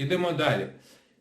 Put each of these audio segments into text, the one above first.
Ідемо далі.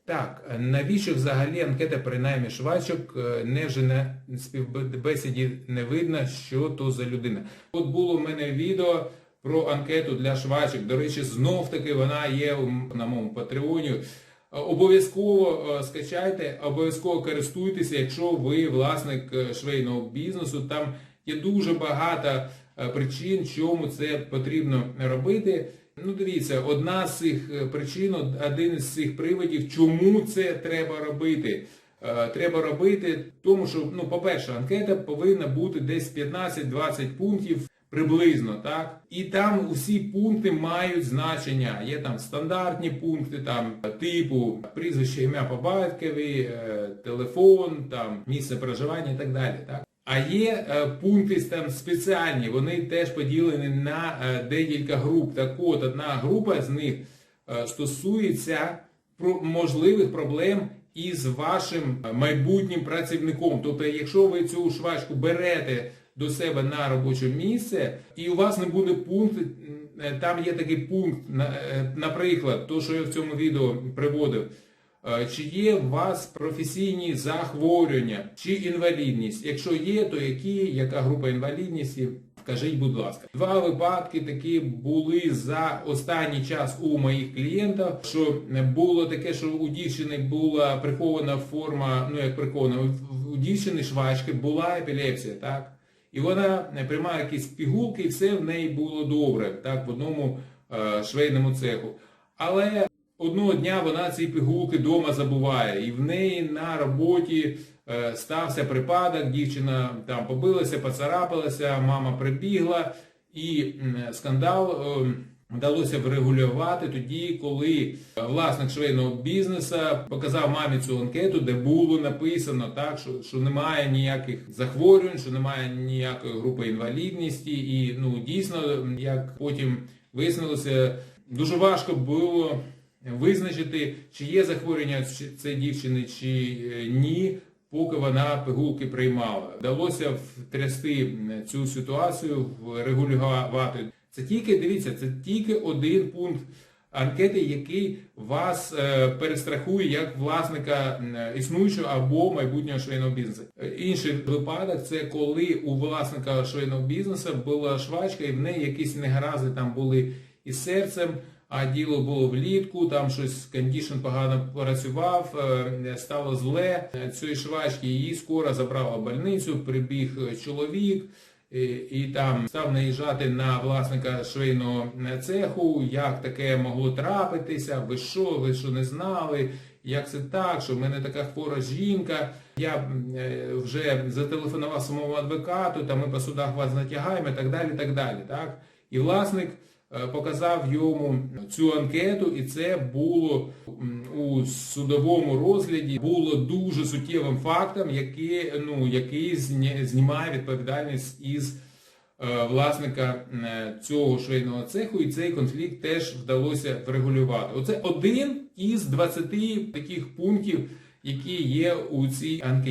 Так, навіщо взагалі анкета при наймі швачок? Е, Невже на співбесіді не видно, що то за людина? От було в мене відео про анкету для швачок. До речі, знов таки вона є на моєму патреоні. Е, Обов'язково е, скачайте, обов'язково користуйтеся, якщо ви власник е, швейного бізнесу. Там є дуже багато е, причин, чому це потрібно робити. Ну, дивіться, одна з цих е, причин, один із цих приводів, чому це треба робити. Е, Треба робити, тому що, ну, по-перше, анкета повинна бути десь 15-20 пунктів приблизно, так? І там усі пункти мають значення. Є там стандартні пункти, там типу прізвище, ім'я по батькові, телефон, там місце проживання і так далі. Так? А є е, пункти там спеціальні, вони теж поділені на е, декілька груп. Так от, одна група з них е, стосується можливих проблем із вашим майбутнім працівником. Тобто, якщо ви цю швачку берете до себе на робоче місце, і у вас не буде пункту, е, там є такий пункт, наприклад, то, що я в цьому відео приводив. Е, Чи є у вас професійні захворювання чи інвалідність? Якщо є, то які, яка група інвалідності? Вкажіть, будь ласка. Два випадки такі були за останній час у моїх клієнтів, що було таке, що у дівчини була прихована форма, ну як прихована, у- дівчини швачки була епілепсія, так? І вона приймає якісь пігулки, і все в неї було добре, так, в одному е, швейному цеху. Але одного дня вона ці пігулки вдома забуває, і в неї на роботі е, стався припадок, дівчина там побилася, поцарапалася, мама прибігла, і скандал е, вдалося врегулювати тоді, коли власник швейного бізнесу показав мамі цю анкету, де було написано так, що, що немає ніяких захворювань, що немає ніякої групи інвалідності, і ну дійсно, як потім вияснилося, дуже важко було визначити, чи є захворювання цієї дівчини, чи е, ні, поки вона пигулки приймала. Вдалося втрясти цю ситуацію, регулювати. Це тільки, дивіться, це тільки один пункт анкети, який вас е, перестрахує як власника існуючого або майбутнього швейного бізнесу. Е, Інший випадок це коли у власника швейного бізнесу була швачка, і в неї якісь негаразди там були із серцем. А діло було влітку, там щось кондішн погано працював, е, стало зле. Е, Цієї швачки її скоро забрала в больницю, прибіг е, чоловік. І, і там став наїжджати на власника швейного е, цеху, як таке могло трапитися, ви що, ви що не знали, як це так, що в мене така хвора жінка, я е, вже зателефонував самому адвокату, та ми по судах вас натягаємо і так далі. так далі. Так? І власник е, показав йому цю анкету, і це було у судовому розгляді було дуже суттєвим фактом, який, ну, який знімає відповідальність із е, власника е, цього швейного цеху, і цей конфлікт теж вдалося врегулювати. Оце один із 20 таких пунктів, які є у цій анкеті.